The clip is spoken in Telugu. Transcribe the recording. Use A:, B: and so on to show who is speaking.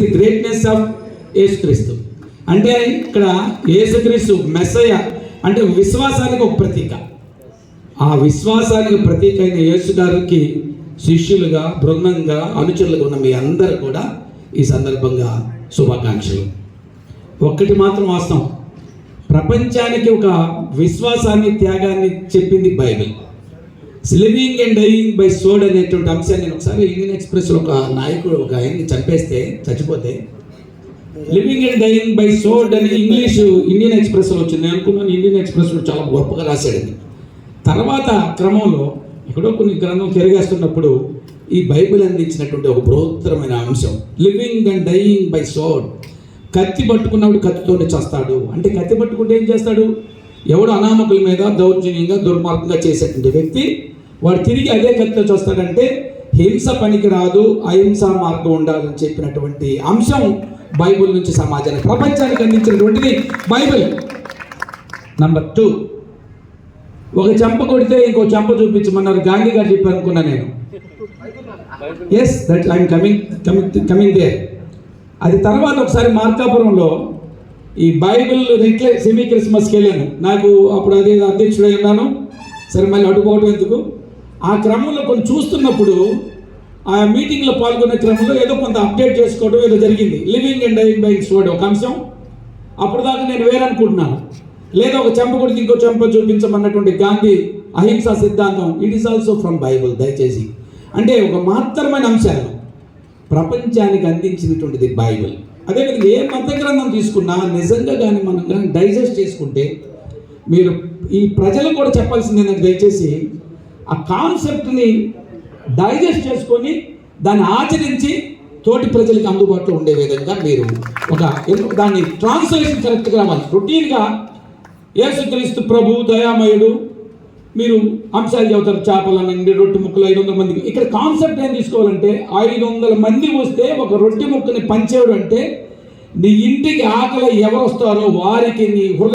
A: ది గ్రేట్నెస్ ఆఫ్ యేసుక్రీస్తు అంటే ఇక్కడ యేసుక్రీస్తు మెస్సయ్య అంటే విశ్వాసానికి ఒక ప్రతీక. ఆ విశ్వాసానికి ప్రతీక అయిన యేసు గారికి శిష్యులుగా బృందంగా అనుచరులుగా ఉన్న మీ అందరు కూడా ఈ సందర్భంగా శుభాకాంక్షలు. ఒక్కటి మాత్రం వాస్తవం. ప్రపంచానికి ఒక విశ్వాసాన్ని త్యాగాన్ని చెప్పింది Bible. Living and dying by sword అనేటువంటి అంశాన్ని నేను ఒకసారి ఇండియన్ ఎక్స్ప్రెస్లో ఒక నాయకుడు ఒక ఆయన్ని చంపేస్తే చచ్చిపోతే living and dying by sword అని ఇంగ్లీష్ ఇండియన్ ఎక్స్ప్రెస్లో వచ్చింది. నేను అనుకున్నాను ఇండియన్ ఎక్స్ప్రెస్లో చాలా గొప్పగా రాశాడని తర్వాత క్రమంలో ఎక్కడో కొన్ని గ్రంథం తిరగేస్తున్నప్పుడు ఈ బైబిల్ అందించినటువంటి ఒక బృహత్తరమైన అంశం living and dying by sword కత్తి పట్టుకున్నప్పుడు కత్తితోనే చేస్తాడు. అంటే కత్తి పట్టుకుంటే ఏం చేస్తాడు? ఎవడు అనామకుల మీద దౌర్జన్యంగా దుర్మార్గంగా చేసేటువంటి వ్యక్తి వాడు తిరిగి అదే కత్తితో చూస్తాడంటే హింస పనికి రాదు అహింస మార్గం ఉండాలని చెప్పినటువంటి అంశం బైబిల్ నుంచి సమాజానికి ప్రపంచానికి అందించినటువంటిది బైబిల్. నంబర్ టూ ఒక చెంప కొడితే ఇంకో చెంప చూపించమన్నారు. గాంధీ గారు చెప్పారు నేను. Yes that I'm coming coming coming they అది తర్వాత ఒకసారి మార్కాపురంలో ఈ బైబిల్ రిక్లే సెమీ క్రిస్మస్కి వెళ్ళాను. నాకు అప్పుడు అదే అధ్యక్షుడై ఉన్నాను. సరే మళ్ళీ అడుగుకోవటం ఎందుకు? ఆ క్రమంలో కొన్ని చూస్తున్నప్పుడు ఆ మీటింగ్లో పాల్గొనే క్రమంలో ఏదో కొంత అప్డేట్ చేసుకోవడం ఏదో జరిగింది. Living and dying by sword ఒక అంశం. అప్పుడు దాకా నేను వేరనుకుంటున్నాను. లేదా ఒక చెంప కొడితే ఇంకో చెంప చూపించమన్నటువంటి గాంధీ అహింసా సిద్ధాంతం it is also from Bible దయచేసి. అంటే ఒక మాత్రమైన అంశాలు. ప్రపంచానికి అందించినటువంటిది బైబిల్ అదేవిధంగా ఏ మత గ్రంథం తీసుకున్నా నిజంగా కానీ మనం కానీ డైజెస్ట్ చేసుకుంటే మీరు ఈ ప్రజలు కూడా చెప్పాల్సింది ఏంటంటే దయచేసి ఆ కాన్సెప్ట్ని డైజెస్ట్ చేసుకొని దాన్ని ఆచరించి తోటి ప్రజలకు అందుబాటులో ఉండే విధంగా మీరు ఒక దాన్ని ట్రాన్స్లేషన్ కరెక్ట్గా రావాలి. రొటీన్గా యేసుక్రీస్తు ప్రభు దయామయుడు మీరు అంశాలు చదువుతారు చేపలు నుండి రొట్టె ముక్కలు ఐదు వందల మందికి ఇక్కడ కాన్సెప్ట్ ఏం తీసుకోవాలంటే ఐదు వందల మంది వస్తే ఒక రొట్టె ముక్కని పంచేవాడు అంటే నీ ఇంటికి ఆకలి ఎవరు వస్తారో వారికి నీ